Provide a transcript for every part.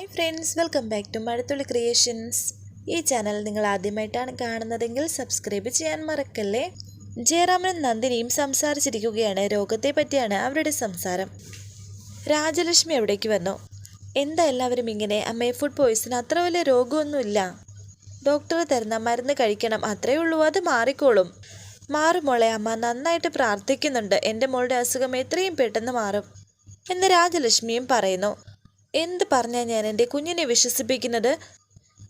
Hi friends welcome back to Mazhathulli creations ഈ channel നിങ്ങൾ ആദ്യമായിട്ടാണ് കാണുന്നതെങ്കിൽ സബ്സ്ക്രൈബ് ചെയ്യാൻ മറക്കല്ലേ? ജയറാമനും നന്ദിനിയും സംസാരിച്ചിരിക്കുകയാണ്. രോഗത്തെ പറ്റിയാണ് അവരുടെ സംസാരം. രാജലക്ഷ്മി എവിടേക്ക് വന്നു. എന്താ എല്ലാവരും ഇങ്ങനെ അമ്മയെ ഫുഡ് പോയിസൺ അത്ര വലിയ രോഗമൊന്നുമില്ല. ഡോക്ടർ തരുന്ന മരുന്ന് കഴിക്കണം അത്രയേ ഉള്ളൂ അത് മാറിക്കോളും. മാറും മോളെ അമ്മ നന്നായിട്ട് പ്രാർത്ഥിക്കുന്നുണ്ട്. എന്റെ മോളുടെ അസുഖം എത്രയും പെട്ടെന്ന് മാറും. എന്ന് രാജലക്ഷ്മിയും പറയുന്നു. എന്ത് പറഞ്ഞാൽ ഞാൻ എന്റെ കുഞ്ഞിനെ വിശ്വസിപ്പിക്കുന്നത്?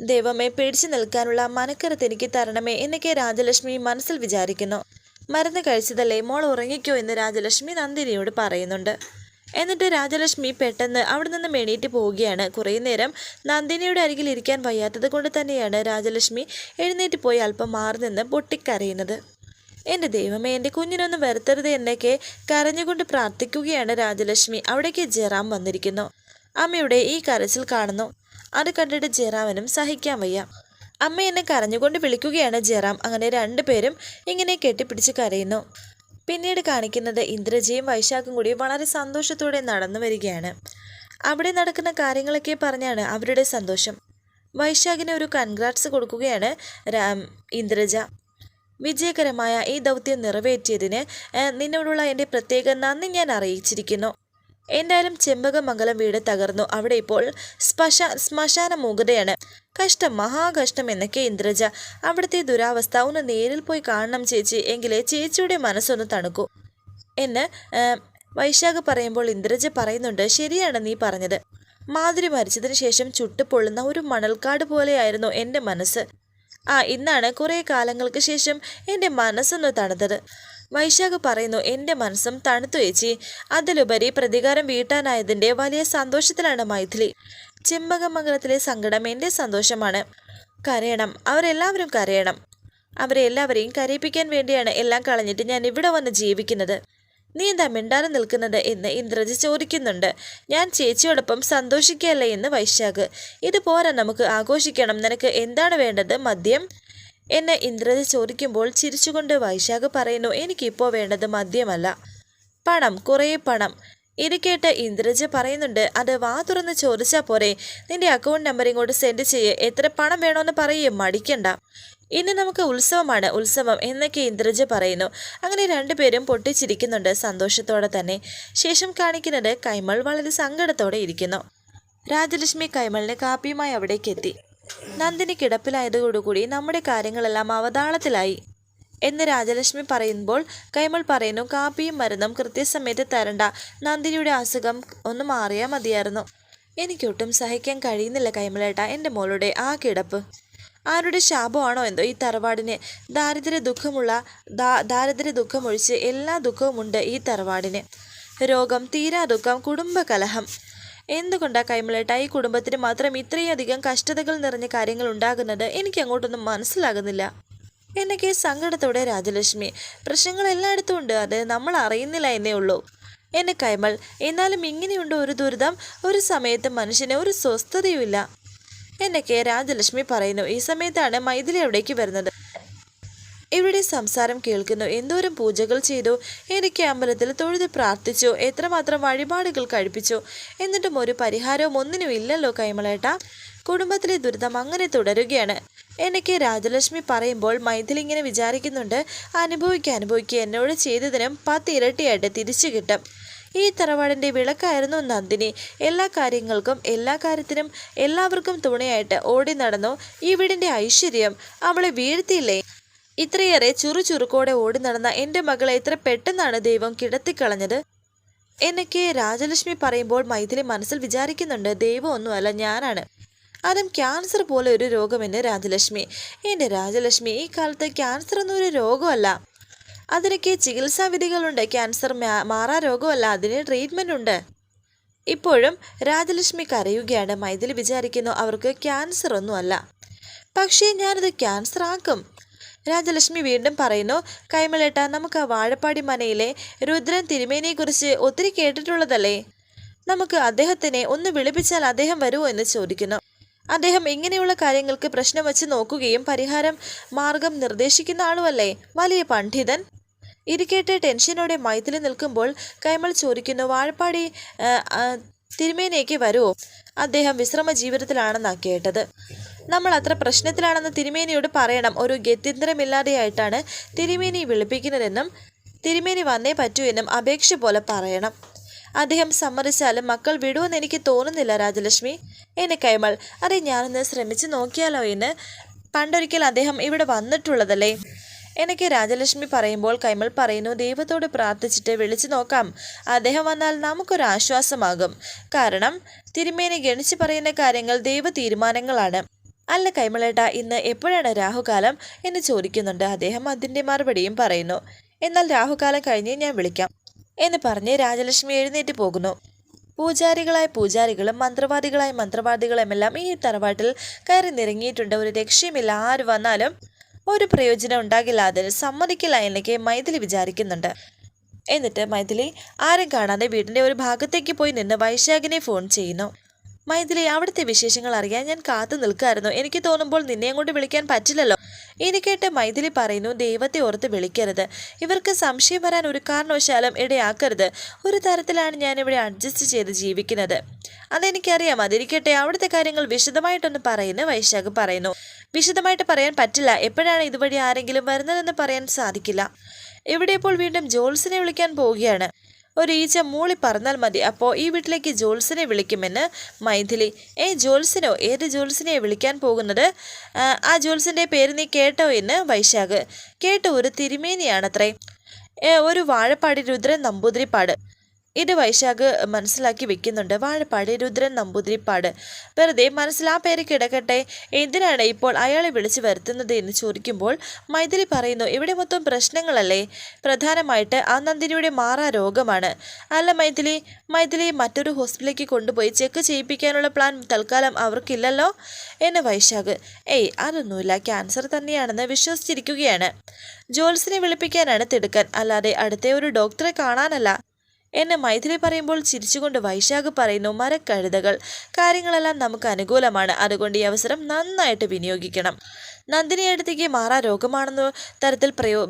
ദൈവമേ പിടിച്ചു നിൽക്കാനുള്ള മനക്കരുത്ത് എനിക്ക് തരണമേ എന്നൊക്കെ രാജലക്ഷ്മി മനസ്സിൽ വിചാരിക്കുന്നു. മരുന്ന് കഴിച്ചതല്ലേ? മോൾ ഉറങ്ങിക്കോ എന്ന് രാജലക്ഷ്മി നന്ദിനിയോട് പറയുന്നുണ്ട്. എന്നിട്ട് രാജലക്ഷ്മി പെട്ടെന്ന് അവിടെ നിന്ന് എണീറ്റ് പോവുകയാണ്. കുറേ നേരം നന്ദിനിയുടെ അരികിൽ ഇരിക്കാൻ വയ്യാത്തത് കൊണ്ട് തന്നെയാണ് രാജലക്ഷ്മി എഴുന്നേറ്റ് പോയി അല്പം മാറി നിന്ന് പൊട്ടിക്കരയുന്നത്. എന്റെ ദൈവമേ എന്റെ കുഞ്ഞിനൊന്ന് വരുത്തരുത് എന്നൊക്കെ കരഞ്ഞുകൊണ്ട് പ്രാർത്ഥിക്കുകയാണ് രാജലക്ഷ്മി. അവിടേക്ക് ജയറാം വന്നിരിക്കുന്നു. അമ്മയുടെ ഈ കരച്ചിൽ കാണുന്നു. അത് കണ്ടിട്ട് ജയറാമിനും സഹിക്കാൻ വയ്യ. അമ്മ എന്നെ കരഞ്ഞുകൊണ്ട് വിളിക്കുകയാണ് ജയറാം. അങ്ങനെ രണ്ടുപേരും ഇങ്ങനെ കെട്ടിപ്പിടിച്ച് കരയുന്നു. പിന്നീട് കാണിക്കുന്നത് ഇന്ദ്രജയും വൈശാഖും കൂടി വളരെ സന്തോഷത്തോടെ നടന്നു വരികയാണ്. അവിടെ നടക്കുന്ന കാര്യങ്ങളൊക്കെ പറഞ്ഞാണ് അവരുടെ സന്തോഷം. വൈശാഖിന് ഒരു കൺഗ്രാറ്റ്സ് കൊടുക്കുകയാണ് രാം ഇന്ദ്രജ. വിജയകരമായ ഈ ദൗത്യം നിറവേറ്റിയതിന് നിന്നോടുള്ള എന്റെ പ്രത്യേക നന്ദി ഞാൻ അറിയിച്ചിരിക്കുന്നു. എന്തായാലും ചെമ്പകമംഗലം വീട് തകർന്നു. അവിടെ ഇപ്പോൾ ശ്മശ ശ്മശാന മൂകതയാണ്. കഷ്ടം മഹാകഷ്ടം എന്നൊക്കെ ഇന്ദ്രജ. അവിടുത്തെ ദുരാവസ്ഥ ഒന്ന് നേരിൽ പോയി കാണണം ചേച്ചി. എങ്കിലേ ചേച്ചിയുടെ മനസ്സൊന്ന് തണുക്കൂ. എന്ന് വൈശാഖ് പറയുമ്പോൾ ഇന്ദ്രജ പറയുന്നുണ്ട് ശരിയാണ് നീ പറഞ്ഞത്. മാധുരി മരിച്ചതിന് ശേഷം ചുട്ടുപൊള്ളുന്ന ഒരു മണൽക്കാട് പോലെയായിരുന്നു എന്റെ മനസ്സ്. ആ ഇന്നാണ് കുറേ കാലങ്ങൾക്ക് ശേഷം എന്റെ മനസ്സൊന്ന് തണുത്തത്. വൈശാഖ് പറയുന്നു എന്റെ മനസ്സും തണുത്തു ചേച്ചി. അതിലുപരി പ്രതികാരം വീട്ടാനായതിന്റെ വലിയ സന്തോഷത്തിലാണ് മൈഥിലി. ചെമ്പകമംഗലത്തിലെ സങ്കടം എന്റെ സന്തോഷമാണ്. കരയണം. അവരെല്ലാവരും കരയണം. അവരെ എല്ലാവരെയും കരയിപ്പിക്കാൻ വേണ്ടിയാണ് എല്ലാം കളഞ്ഞിട്ട് ഞാൻ ഇവിടെ വന്ന് ജീവിക്കുന്നത്. നീ എന്താ മിണ്ടാതെ നിൽക്കുന്നത്? എന്ന് ഇന്ദ്രജി ചോദിക്കുന്നുണ്ട്. ഞാൻ ചേച്ചിയോടൊപ്പം സന്തോഷിക്കുകയല്ലേ? എന്ന് വൈശാഖ്. ഇത് പോരാ നമുക്ക് ആഘോഷിക്കണം. നിനക്ക് എന്താണ് വേണ്ടത്? മദ്യം? എന്നെ ഇന്ദ്രജ ചോദിക്കുമ്പോൾ ചിരിച്ചുകൊണ്ട് വൈശാഖ് പറയുന്നു എനിക്കിപ്പോൾ വേണ്ടത് മദ്യമല്ല. പണം കുറേ പണം. ഇത് കേട്ട് ഇന്ദ്രജ പറയുന്നുണ്ട് അത് വാ തുറന്ന് ചോദിച്ചാൽ പോരെ. നിന്റെ അക്കൗണ്ട് നമ്പർ ഇങ്ങോട്ട് സെൻഡ് ചെയ്യ്. എത്ര പണം വേണമെന്ന് പറയേ. മടിക്കണ്ട. ഇന്ന് നമുക്ക് ഉത്സവമാണ്. ഉത്സവം എന്നൊക്കെ ഇന്ദ്രജ പറയുന്നു. അങ്ങനെ രണ്ടുപേരും പൊട്ടിച്ചിരിക്കുന്നുണ്ട് സന്തോഷത്തോടെ തന്നെ. ശേഷം കാണിക്കുന്നത് കൈമൾ വളരെ സങ്കടത്തോടെ ഇരിക്കുന്നു. രാജലക്ഷ്മി കൈമളിന് കാപ്പിയുമായി അവിടേക്ക് എത്തി. നന്ദിനി കിടപ്പിലായതോടുകൂടി നമ്മുടെ കാര്യങ്ങളെല്ലാം അവതാളത്തിലായി. എന്ന് രാജലക്ഷ്മി പറയുമ്പോൾ കൈമൾ പറയുന്നു കാപ്പിയും മരുന്നും കൃത്യസമയത്ത് തരണ്ട. നന്ദിനിയുടെ അസുഖം ഒന്ന് മാറിയാൽ മതിയായിരുന്നു. എനിക്കൊട്ടും സഹിക്കാൻ കഴിയുന്നില്ല കൈമളേട്ട എന്റെ മോളുടെ ആ കിടപ്പ്. ആരുടെ ശാപമാണോ എന്തോ ഈ തറവാടിന്. ദാരിദ്ര്യ ദുഃഖമുള്ള ദാരിദ്ര്യ ദുഃഖമൊഴിച്ച് എല്ലാ ദുഃഖവുമുണ്ട് ഈ തറവാടിന്. രോഗം തീരാ ദുഃഖം കുടുംബകലഹം എന്തുകൊണ്ടാ കൈമളേട്ട ഈ കുടുംബത്തിന് മാത്രം ഇത്രയധികം കഷ്ടതകൾ നിറഞ്ഞ കാര്യങ്ങൾ ഉണ്ടാകുന്നത്? എനിക്ക് അങ്ങോട്ടൊന്നും മനസ്സിലാകുന്നില്ല. എന്നൊക്കെ സങ്കടത്തോടെ രാജലക്ഷ്മി. പ്രശ്നങ്ങൾ എല്ലായിടത്തും ഉണ്ട്. അത് നമ്മൾ അറിയുന്നില്ല എന്നേ ഉള്ളൂ. എന്നെ കൈമൾ എന്നാലും ഇങ്ങനെയുണ്ട് ഒരു ദുരിതം. ഒരു സമയത്ത് മനുഷ്യന് ഒരു സ്വസ്ഥതയുമില്ല. എന്നൊക്കെ രാജലക്ഷ്മി പറയുന്നു. ഈ സമയത്താണ് മൈഥിലി അവിടേക്ക് വരുന്നത്. ഇവിടെ സംസാരം കേൾക്കുന്നു. എന്തോരം പൂജകൾ ചെയ്തു. എനിക്ക് അമ്പലത്തിൽ തൊഴുത് പ്രാർത്ഥിച്ചു. എത്രമാത്രം വഴിപാടുകൾ കഴിപ്പിച്ചു. എന്നിട്ടും ഒരു പരിഹാരവും ഒന്നിനും ഇല്ലല്ലോ കൈമളേട്ട. കുടുംബത്തിലെ ദുരിതം അങ്ങനെ തുടരുകയാണ്. എനിക്ക് രാജലക്ഷ്മി പറയുമ്പോൾ മൈഥിലി ഇങ്ങനെ വിചാരിക്കുന്നുണ്ട് അനുഭവിക്കുക അനുഭവിക്കുക എന്നോട് ചെയ്തതിനും പത്ത് ഇരട്ടിയായിട്ട് തിരിച്ചു കിട്ടും. ഈ തറവാടിന്റെ വിളക്കായിരുന്നു നന്ദിനി. എല്ലാ കാര്യങ്ങൾക്കും എല്ലാ കാര്യത്തിനും എല്ലാവർക്കും തുണയായിട്ട് ഓടി നടന്നു. ഈ വീടിന്റെ ഐശ്വര്യം അവളെ വീഴ്ത്തിയില്ലേ? ഇത്രയേറെ ചുറുചുറുക്കോടെ ഓടി നടന്ന എന്റെ മകളെ ഇത്ര പെട്ടെന്നാണ് ദൈവം കിടത്തിക്കളഞ്ഞത്? എന്നൊക്കെ രാജലക്ഷ്മി പറയുമ്പോൾ മൈഥിലി മനസ്സിൽ വിചാരിക്കുന്നുണ്ട് ദൈവം ഒന്നുമല്ല ഞാനാണ്. അതും ക്യാൻസർ പോലെ ഒരു രോഗമെന്ന് രാജലക്ഷ്മി. എന്റെ രാജലക്ഷ്മി ഈ കാലത്ത് ക്യാൻസർ ഒന്നും ഒരു രോഗമല്ല. അതിനൊക്കെ ചികിത്സാവിധികളുണ്ട്. ക്യാൻസർ മാറാ രോഗമല്ല അതിന് ട്രീറ്റ്മെന്റ് ഉണ്ട് ഇപ്പോഴും രാജലക്ഷ്മി കരയുകയാണ്. മൈഥിലി വിചാരിക്കുന്നു അവർക്ക് ക്യാൻസർ ഒന്നുമല്ല. പക്ഷേ ഞാനത് ക്യാൻസർ ആക്കും. രാജലക്ഷ്മി വീണ്ടും പറയുന്നു കൈമലേട്ട നമുക്ക് വാഴപ്പാടി മനയിലെ രുദ്രൻ തിരുമേനിയെക്കുറിച്ച് ഒത്തിരി കേട്ടിട്ടുള്ളതല്ലേ? നമുക്ക് അദ്ദേഹത്തിനെ ഒന്ന് വിളിപ്പിച്ചാൽ അദ്ദേഹം വരുമോ എന്ന് ചോദിക്കുന്നു. അദ്ദേഹം ഇങ്ങനെയുള്ള കാര്യങ്ങൾക്ക് പ്രശ്നം വെച്ച് നോക്കുകയും പരിഹാരം മാർഗം നിർദ്ദേശിക്കുന്ന ആളുമല്ലേ? വലിയ പണ്ഡിതൻ. ഇരിക്കേട്ട് ടെൻഷനോടെ മൈഥിലി നിൽക്കുമ്പോൾ കൈമൾ ചോദിക്കുന്നു വാഴപ്പാടി തിരുമേനിയേക്ക് വരുമോ അദ്ദേഹം വിശ്രമ ജീവിതത്തിലാണെന്നാണ് കേട്ടത്. നമ്മൾ അത്ര പ്രശ്നത്തിലാണെന്ന് തിരുമേനിയോട് പറയണം. ഒരു ഗത്യന്തരമില്ലാതെയായിട്ടാണ് തിരുമേനി വിളിപ്പിക്കുന്നതെന്നും തിരുമേനി വന്നേ പറ്റൂ എന്നും അപേക്ഷ പോലെ പറയണം. അദ്ദേഹം സമ്മതിച്ചാലും മക്കൾ വിടുമെന്ന് എനിക്ക് തോന്നുന്നില്ല രാജലക്ഷ്മി. എന്നെ കൈമൾ അതെ ഞാനൊന്ന് ശ്രമിച്ചു നോക്കിയാലോ എന്ന് പണ്ടൊരിക്കൽ അദ്ദേഹം ഇവിടെ വന്നിട്ടുള്ളതല്ലേ? എനിക്ക് രാജലക്ഷ്മി പറയുമ്പോൾ കൈമൾ പറയുന്നു ദൈവത്തോട് പ്രാർത്ഥിച്ചിട്ട് വിളിച്ചു നോക്കാം. അദ്ദേഹം വന്നാൽ നമുക്കൊരു ആശ്വാസമാകും. കാരണം തിരുമേനി ഗണിച്ചു പറയുന്ന കാര്യങ്ങൾ ദൈവ തീരുമാനങ്ങളാണ് അല്ല കൈമളേട്ട ഇന്ന് എപ്പോഴാണ് രാഹുകാലം എന്ന് ചോദിക്കുന്നുണ്ട്. അദ്ദേഹം അതിന്റെ മറുപടിയും പറയുന്നു. എന്നാൽ രാഹുകാലം കഴിഞ്ഞ് ഞാൻ വിളിക്കാം എന്ന് പറഞ്ഞ് രാജലക്ഷ്മി എഴുന്നേറ്റ് പോകുന്നു. പൂജാരികളായ പൂജാരികളും മന്ത്രവാദികളായ മന്ത്രവാദികളുമെല്ലാം ഈ തറവാട്ടിൽ കയറി നിറങ്ങിയിട്ടുണ്ട് ഒരു രക്ഷയുമില്ല. ആര് വന്നാലും ഒരു പ്രയോജനം ഉണ്ടാകില്ല. അതിന് സമ്മതിക്കില്ല എന്നൊക്കെ മൈഥിലി വിചാരിക്കുന്നുണ്ട്. എന്നിട്ട് മൈഥിലി ആരും കാണാതെ വീടിന്റെ ഒരു ഭാഗത്തേക്ക് പോയി നിന്ന് വൈശാഖിനെ ഫോൺ ചെയ്യുന്നു. മൈഥിലി അവിടുത്തെ വിശേഷങ്ങൾ അറിയാൻ ഞാൻ കാത്തു നിൽക്കായിരുന്നു എനിക്ക് തോന്നുമ്പോൾ നിന്നെയും കൊണ്ട് വിളിക്കാൻ പറ്റില്ലല്ലോ. ഇത് കേട്ട് മൈഥിലി പറയുന്നു ദൈവത്തെ ഓർത്ത് വിളിക്കരുത്. ഇവർക്ക് സംശയം വരാൻ ഒരു കാരണവശാലും ഇടയാക്കരുത്. ഒരു തരത്തിലാണ് ഞാൻ ഇവിടെ അഡ്ജസ്റ്റ് ചെയ്ത് ജീവിക്കുന്നത്. അതെനിക്കറിയാം. അതിരിക്കട്ടെ അവിടുത്തെ കാര്യങ്ങൾ വിശദമായിട്ടൊന്ന് പറയുന്നു വൈശാഖ് പറയുന്നു. വിശദമായിട്ട് പറയാൻ പറ്റില്ല. എപ്പോഴാണ് ഇതുവഴി ആരെങ്കിലും വരുന്നതെന്ന് പറയാൻ സാധിക്കില്ല. ഇവിടെ ഇപ്പോൾ വീണ്ടും ജോൾസിനെ വിളിക്കാൻ പോവുകയാണ്. ഒരു ഈച്ച മൂളി പറഞ്ഞാൽ മതി. അപ്പോൾ ഈ വീട്ടിലേക്ക് ജോൽസിനെ വിളിക്കുമെന്ന് മൈഥിലി. ഏ ജോൽസിനോ ഏത് ജോൽസിനെ വിളിക്കാൻ പോകുന്നത്? ആ, ജോൽസിന്റെ പേര് നീ കേട്ടോ എന്ന് വൈശാഖ്. കേട്ടോ ഒരു തിരുമേനിയാണത്രേ. ഒരു വാഴപ്പാടി രുദ്രൻ നമ്പൂതിരിപ്പാട്. ഇത് വൈശാഖ് മനസ്സിലാക്കി വെക്കുന്നുണ്ട്. വാഴപ്പാട് രുദ്രൻ നമ്പൂതിരിപ്പാട്. വെറുതെ മനസ്സിൽ ആ പേര് കിടക്കട്ടെ. എന്തിനാണ് ഇപ്പോൾ അയാളെ വിളിച്ചു വരുത്തുന്നത് എന്ന് ചോദിക്കുമ്പോൾ മൈഥിലി പറയുന്നു ഇവിടെ മൊത്തം പ്രശ്നങ്ങളല്ലേ? പ്രധാനമായിട്ട് ആ നന്ദിനിയുടെ മാറാ രോഗമാണ്. അല്ല മൈഥിലി മൈഥിലി മറ്റൊരു ഹോസ്പിറ്റലിലേക്ക് കൊണ്ടുപോയി ചെക്ക് ചെയ്യിപ്പിക്കാനുള്ള പ്ലാൻ തൽക്കാലം അവർക്കില്ലല്ലോ എന്ന് വൈശാഖ്. ഏയ് അതൊന്നുമില്ല. ക്യാൻസർ തന്നെയാണെന്ന് വിശ്വസിച്ചിരിക്കുകയാണ്. ജോൽസിനെ വിളിപ്പിക്കാനാണ് തിടുക്കൻ. അല്ലാതെ അടുത്ത ഒരു ഡോക്ടറെ കാണാനല്ല. എന്നെ മൈഥിലി പറയുമ്പോൾ ചിരിച്ചുകൊണ്ട് വൈശാഖ് പറയുന്നു മരക്കഴുതകൾ. കാര്യങ്ങളെല്ലാം നമുക്ക് അനുകൂലമാണ്. അതുകൊണ്ട് ഈ അവസരം നന്നായിട്ട് വിനിയോഗിക്കണം. നന്ദിനി അടുത്തേക്ക് മാറാ രോഗമാണെന്ന തരത്തിൽ പ്രയോ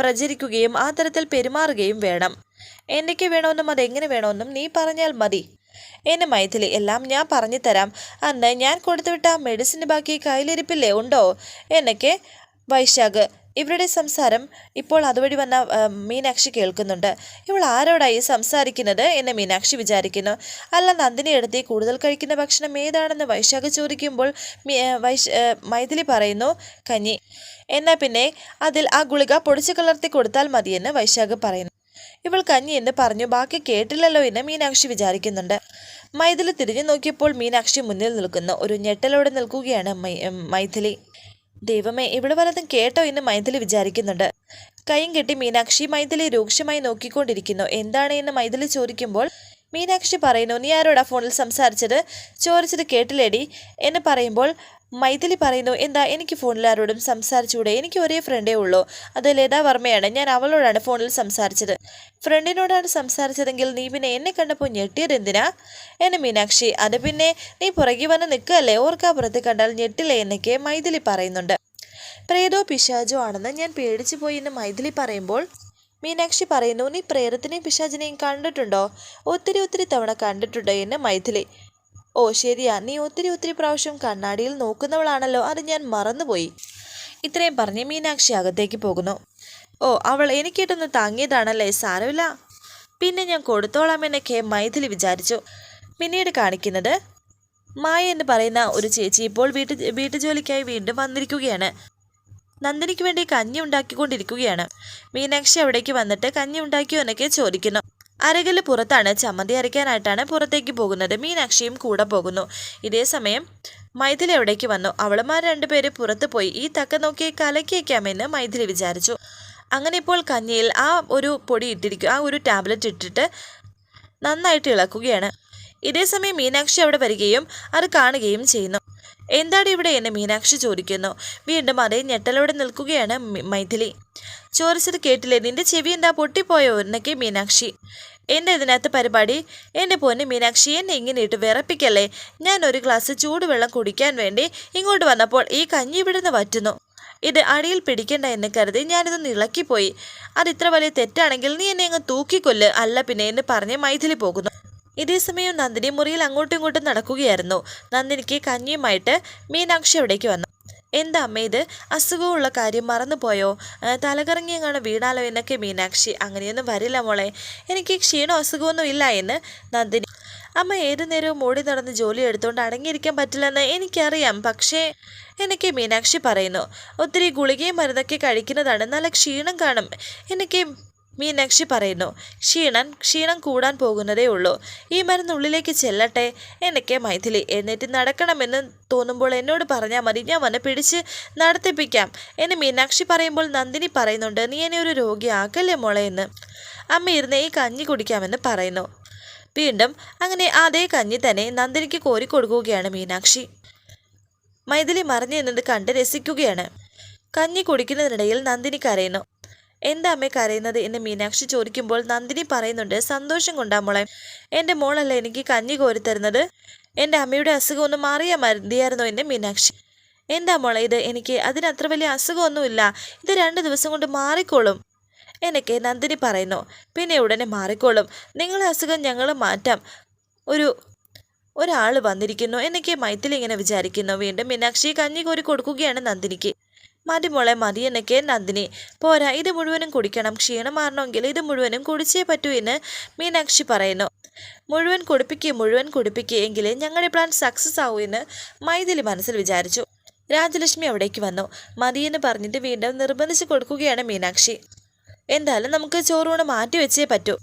പ്രചരിക്കുകയും ആ തരത്തിൽ പെരുമാറുകയും വേണം. എന്നൊക്കെ വേണമെന്നും അതെങ്ങനെ വേണമെന്നും നീ പറഞ്ഞാൽ മതി. എന്നെ മൈഥിലി എല്ലാം ഞാൻ പറഞ്ഞു തരാം അന്ന് ഞാൻ കൊടുത്തുവിട്ട ആ മെഡിസിന് ബാക്കി കയ്യിലിരിപ്പില്ലേ? ഉണ്ടോ? എന്നൊക്കെ വൈശാഖ് ഇവരുടെ സംസാരം ഇപ്പോൾ അതുവഴി വന്ന മീനാക്ഷി കേൾക്കുന്നുണ്ട്. ഇവൾ ആരോടായി സംസാരിക്കുന്നത് എന്ന് മീനാക്ഷി വിചാരിക്കുന്നു. അല്ല നന്ദിനി എടുത്തി കൂടുതൽ കഴിക്കുന്ന ഭക്ഷണം ഏതാണെന്ന് വൈശാഖ ചോദിക്കുമ്പോൾ വൈശ മൈഥിലി പറയുന്നു കഞ്ഞി. എന്നാൽ പിന്നെ അതിൽ ആ ഗുളിക പൊടിച്ചു കലർത്തി കൊടുത്താൽ മതിയെന്ന് വൈശാഖ് പറയുന്നു. ഇവൾ കഞ്ഞി എന്ന് പറഞ്ഞു ബാക്കി കേട്ടില്ലല്ലോ എന്ന് മീനാക്ഷി വിചാരിക്കുന്നുണ്ട്. മൈഥിലി തിരിഞ്ഞു നോക്കിയപ്പോൾ മീനാക്ഷി മുന്നിൽ നിൽക്കുന്നു. ഒരു ഞെട്ടലോടെ നിൽക്കുകയാണ് മൈഥിലി. ദൈവമേ ഇവിടെ വല്ലതും കേട്ടോ എന്ന് മൈഥിലി വിചാരിക്കുന്നുണ്ട്. കൈയും കെട്ടി മീനാക്ഷി മൈഥിലി രൂക്ഷമായി നോക്കിക്കൊണ്ടിരിക്കുന്നു. എന്താണ് എന്ന് മൈഥിലി ചോദിക്കുമ്പോൾ മീനാക്ഷി പറയുന്നു നീ ആരോടാ ഫോണിൽ സംസാരിച്ചത്? ചോദിച്ചത് കേട്ടില്ലേടി. എന്ന് പറയുമ്പോൾ മൈഥിലി പറയുന്നു എന്താ എനിക്ക് ഫോണിൽ ആരോടും സംസാരിച്ചുകൂടെ? എനിക്ക് ഒരേ ഫ്രണ്ടേ ഉള്ളൂ. അത് ലതാ വർമ്മയാണ്. ഞാൻ അവളോടാണ് ഫോണിൽ സംസാരിച്ചത്. ഫ്രണ്ടിനോടാണ് സംസാരിച്ചതെങ്കിൽ നീ പിന്നെ എന്നെ കണ്ടപ്പോൾ ഞെട്ടിയത് എന്തിനാ? എന്നെ മീനാക്ഷി അത് പിന്നെ നീ പുറകെ വന്ന് നിൽക്കുകയല്ലേ? ഓർക്കാപ്പുറത്ത് കണ്ടാൽ ഞെട്ടില്ലേ? എന്നൊക്കെ മൈഥിലി പറയുന്നുണ്ട്. പ്രേതോ പിശാചോ ആണെന്ന് ഞാൻ പേടിച്ചു പോയി എന്ന് മൈഥിലി പറയുമ്പോൾ മീനാക്ഷി പറയുന്നു നീ പ്രേരത്തിനെയും പിശാചിനെയും കണ്ടിട്ടുണ്ടോ? ഒത്തിരി ഒത്തിരി തവണ കണ്ടിട്ടുണ്ടോ എന്ന് മൈഥിലി. ഓ ശരിയാ. നീ ഒത്തിരി ഒത്തിരി പ്രാവശ്യം കണ്ണാടിയിൽ നോക്കുന്നവളാണല്ലോ. അത് ഞാൻ മറന്നുപോയി. ഇത്രയും പറഞ്ഞ് മീനാക്ഷി അകത്തേക്ക് പോകുന്നു. ഓ അവൾ എനിക്കിട്ടൊന്ന് താങ്ങിയതാണല്ലേ സാരമില്ല. പിന്നെ ഞാൻ കൊടുത്തോളാം എന്നൊക്കെ മൈഥിലി വിചാരിച്ചു. പിന്നീട് കാണിക്കുന്നത് മായ എന്ന് പറയുന്ന ഒരു ചേച്ചി ഇപ്പോൾ വീട്ടു വീട്ടുജോലിക്കായി വീണ്ടും വന്നിരിക്കുകയാണ്. നന്ദിനിക്ക് വേണ്ടി കഞ്ഞി ഉണ്ടാക്കിക്കൊണ്ടിരിക്കുകയാണ്. മീനാക്ഷി അവിടേക്ക് വന്നിട്ട് കഞ്ഞി ഉണ്ടാക്കിയോ എന്നൊക്കെ ചോദിക്കുന്നു. അരകൽ പുറത്താണ്. ചമ്മന്തി അരയ്ക്കാനായിട്ടാണ് പുറത്തേക്ക് പോകുന്നത്. മീനാക്ഷിയും കൂടെ പോകുന്നു. ഇതേ സമയം മൈഥിലി എവിടേക്ക് വന്നു. അവളുമാർ രണ്ടുപേര് പുറത്തു പോയി. ഈ തക്ക നോക്കി കലക്കിയേക്കാമെന്ന് മൈഥിലി വിചാരിച്ചു. അങ്ങനെ ഇപ്പോൾ കഞ്ഞിയിൽ ആ ഒരു പൊടി ഇട്ടിരിക്കും ആ ഒരു ടാബ്ലറ്റ് ഇട്ടിട്ട് നന്നായിട്ട് ഇളക്കുകയാണ്. ഇതേ സമയം മീനാക്ഷി അവിടെ വരികയും അത് കാണുകയും ചെയ്യുന്നു. എന്താണ് ഇവിടെ എന്ന് മീനാക്ഷി ചോദിക്കുന്നു. വീണ്ടും അതേ ഞെട്ടലോടെ നിൽക്കുകയാണ് മൈഥിലി. ചോദിച്ചത് കേട്ടില്ലേ? നിന്റെ ചെവി എന്താ പൊട്ടിപ്പോയോ? എന്നൊക്കെ മീനാക്ഷി. എന്റെ ഇതിനകത്ത് പരിപാടി? എന്റെ പൊന്ന് മീനാക്ഷി എന്നെ ഇങ്ങനെ ഇട്ട് വിറപ്പിക്കല്ലേ? ഞാൻ ഒരു ഗ്ലാസ് ചൂടുവെള്ളം കുടിക്കാൻ വേണ്ടി ഇങ്ങോട്ട് വന്നപ്പോൾ ഈ കഞ്ഞി ഇവിടുന്ന് വറ്റുന്നു. ഇത് അടിയിൽ പിടിക്കണ്ട എന്ന് കരുതി ഞാനിതൊന്ന് ഇളക്കിപ്പോയി അത് ഇത്ര വലിയ തെറ്റാണെങ്കിൽ നീ എന്നെ അങ്ങ് തൂക്കിക്കൊല്ല്. അല്ല പിന്നെ എന്ന് പറഞ്ഞ് മൈഥിലി പോകുന്നു. ഇതേസമയം നന്ദിനി മുറിയിൽ അങ്ങോട്ടും ഇങ്ങോട്ടും നടക്കുകയായിരുന്നു. നന്ദിനിക്ക് കഞ്ഞിയുമായിട്ട് മീനാക്ഷി അവിടേക്ക് വന്നു. എന്താ അമ്മ ഇത്? അസുഖമുള്ള കാര്യം മറന്നുപോയോ? തലകറങ്ങിയെങ്ങാണ് വീണാലോ എന്നൊക്കെ മീനാക്ഷി. അങ്ങനെയൊന്നും വരില്ല മോളെ. എനിക്ക് ക്ഷീണോ അസുഖമൊന്നും ഇല്ല എന്ന് നന്ദിനി. അമ്മ ഏതു നേരവും ഓടി നടന്ന് ജോലി എടുത്തുകൊണ്ട് അടങ്ങിയിരിക്കാൻ പറ്റില്ലെന്ന് എനിക്കറിയാം. പക്ഷേ എനിക്ക് മീനാക്ഷി പറയുന്നു. ഒത്തിരി ഗുളികയും മരുന്നൊക്കെ കഴിക്കുന്നതാണ്. നല്ല ക്ഷീണം കാണും. എനിക്ക് മീനാക്ഷി പറയുന്നു ക്ഷീണൻ ക്ഷീണം കൂടാൻ പോകുന്നതേ ഉള്ളൂ. ഈ മരുന്നുള്ളിലേക്ക് ചെല്ലട്ടെ? എനിക്ക് മൈഥിലി എന്നിട്ട് നടക്കണമെന്ന് തോന്നുമ്പോൾ എന്നോട് പറഞ്ഞാൽ മതി. ഞാൻ വന്ന് പിടിച്ച് നടത്തിപ്പിക്കാം. എന്ന് മീനാക്ഷി പറയുമ്പോൾ നന്ദിനി പറയുന്നുണ്ട് നീ എന്നെ ഒരു രോഗിയാക്കല്ലേ മോളെ എന്ന്? അമ്മ ഇരുന്ന് ഈ കഞ്ഞി കുടിക്കാമെന്ന് പറയുന്നു. വീണ്ടും അങ്ങനെ അതേ കഞ്ഞി തന്നെ നന്ദിനിക്ക് കോരി കൊടുക്കുകയാണ് മീനാക്ഷി. മൈഥിലി മറിഞ്ഞു നിന്നത് കണ്ട് രസിക്കുകയാണ്. കഞ്ഞി കുടിക്കുന്നതിനിടയിൽ നന്ദിനി കരയുന്നു എന്താ അമ്മേ കരയുന്നത്? എന്ന് മീനാക്ഷി ചോദിക്കുമ്പോൾ നന്ദിനി പറയുന്നുണ്ട് സന്തോഷം കൊണ്ടാ മോളെ. എന്റെ മോളല്ല എനിക്ക് കഞ്ഞി കോരിത്തരുന്നത് എന്റെ അമ്മയുടെ അസുഖം ഒന്ന് മാറിയാൽ മതിയായിരുന്നോ എന്റെ മീനാക്ഷി? എന്താ മോളെ ഇത്? എനിക്ക് അതിനത്ര വലിയ അസുഖമൊന്നുമില്ല. ഇത് രണ്ട് ദിവസം കൊണ്ട് മാറിക്കോളും. എനിക്ക് നന്ദിനി പറയുന്നു. പിന്നെ ഉടനെ മാറിക്കോളും. നിങ്ങളെ അസുഖം ഞങ്ങൾ മാറ്റാം. ഒരു ഒരാൾ വന്നിരിക്കുന്നു. എന്നൊക്കെ മൈത്തിൽ ഇങ്ങനെ വിചാരിക്കുന്നു. വീണ്ടും മീനാക്ഷി കഞ്ഞി കോരി കൊടുക്കുകയാണ് നന്ദിനിക്ക്. മതി മോളെ മതി എന്നൊക്കെ നന്ദിനി. പോരാ ഇത് മുഴുവനും കുടിക്കണം. ക്ഷീണം മാറണമെങ്കിൽ ഇത് മുഴുവനും കുടിച്ചേ പറ്റൂ എന്ന് മീനാക്ഷി പറയുന്നു. മുഴുവൻ കുടിപ്പിക്കുക മുഴുവൻ കുടിപ്പിക്കുക എങ്കിലേ ഞങ്ങളുടെ പ്ലാൻ സക്സസ് ആവൂ എന്ന് മൈഥിലി മനസ്സിൽ വിചാരിച്ചു. രാജലക്ഷ്മി അവിടേക്ക് വന്നു. മതിയെന്ന് പറഞ്ഞിട്ട് വീണ്ടും നിർബന്ധിച്ച് കൊടുക്കുകയാണ് മീനാക്ഷി. എന്തായാലും നമുക്ക് ചോറൂണ് മാറ്റി വെച്ചേ പറ്റൂ.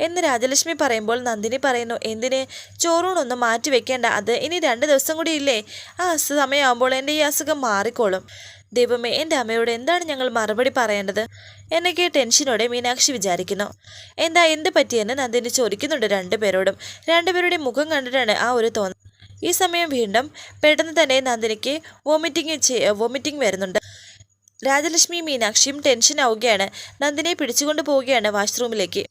എന്ന് രാജലക്ഷ്മി പറയുമ്പോൾ നന്ദിനി പറയുന്നു എന്തിന്? ചോറൂണൊന്നും മാറ്റി വെക്കേണ്ട. അത് ഇനി രണ്ട് ദിവസം കൂടി ഇല്ലേ? ആ സമയമാകുമ്പോൾ എന്റെ ഈ അസുഖം മാറിക്കോളും. ദൈവമേ എന്റെ അമ്മയോട് എന്താണ് ഞങ്ങൾ മറുപടി പറയേണ്ടത്? എന്നൊക്കെ ടെൻഷനോടെ മീനാക്ഷി വിചാരിക്കുന്നു. എന്താ എന്ത് പറ്റിയെന്ന് നന്ദിനി ചോദിക്കുന്നുണ്ട് രണ്ടുപേരോടും. രണ്ടുപേരുടെ മുഖം കണ്ടിട്ടാണ് ആ ഒരു തോന്നൽ. ഈ സമയം വീണ്ടും പെട്ടെന്ന് തന്നെ നന്ദിനിക്ക് വോമിറ്റിംഗ് വോമിറ്റിംഗ് വരുന്നുണ്ട്. രാജലക്ഷ്മിയും മീനാക്ഷിയും ടെൻഷൻ ആവുകയാണ്. നന്ദിനെ പിടിച്ചുകൊണ്ട് പോവുകയാണ് വാഷ്റൂമിലേക്ക്.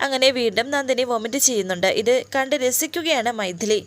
അങ്ങനെ വീണ്ടും നന്ദിനി വോമിറ്റ് ചെയ്യുന്നുണ്ട്. ഇത് കണ്ട് രസിക്കുകയാണ് മൈഥിലി.